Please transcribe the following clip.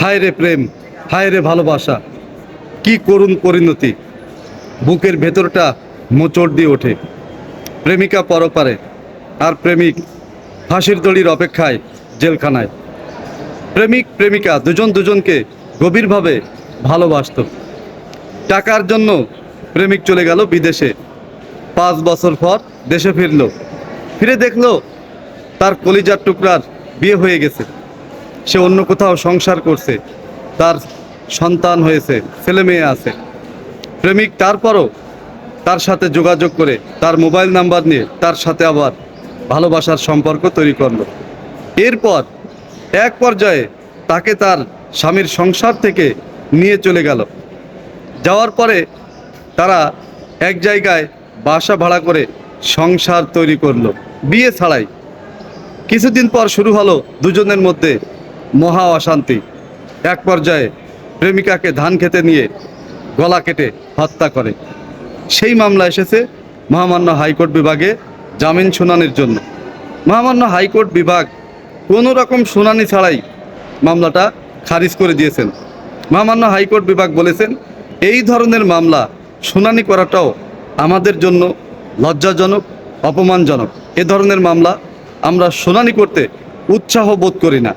হায় রে প্রেম হায় রে ভালোবাসা। কি করুণ পরিণতি। বুকের ভেতরটা মোচড় দিয়ে ওঠে। প্রেমিকা পরপারে, আর প্রেমিক ফাঁসির দড়ির অপেক্ষায় জেলখানায়। প্রেমিক, প্রেমিকা দুজন দুজনকে গভীরভাবে ভালোবাসত। টাকার জন্য প্রেমিক চলে গেল বিদেশে। পাঁচ বছর পর দেশে ফিরল। ফিরে দেখল তার কলিজার টুকরার বিয়ে হয়ে গেছে। সে অন্য কোথাও সংসার করছে, তার সন্তান হয়েছে, ছেলে মেয়ে আছে। প্রেমিক তারপরও তার সাথে যোগাযোগ করে তার মোবাইল নাম্বার নিয়ে তার সাথে আবার ভালোবাসার সম্পর্ক তৈরি করল। এরপর এক পর্যায়ে তাকে তার স্বামীর সংসার থেকে নিয়ে চলে গেল। যাওয়ার পরে তারা এক জায়গায় বাসা ভাড়া করে সংসার তৈরি করল। বিয়ে ছাড়াই। কিছুদিন পর শুরু হলো দুজনের মধ্যে মহা অশান্তি। এক পর্যায়ে প্রেমিকাকে ধান খেতে নিয়ে গলা কেটে হত্যা করে। সেই মামলা এসেছে মহামান্য হাইকোর্ট বিভাগে জামিন শুনানির জন্য। মহামান্য হাইকোর্ট বিভাগ কোনো রকম শুনানি ছাড়াই মামলাটা খারিজ করে দিয়েছেন। মহামান্য হাইকোর্ট বিভাগ বলেছেন, এই ধরনের মামলা শুনানি করাটাও আমাদের জন্য লজ্জাজনক, অপমানজনক। এ ধরনের মামলা আমরা শুনানি করতে উৎসাহ বোধ করি না।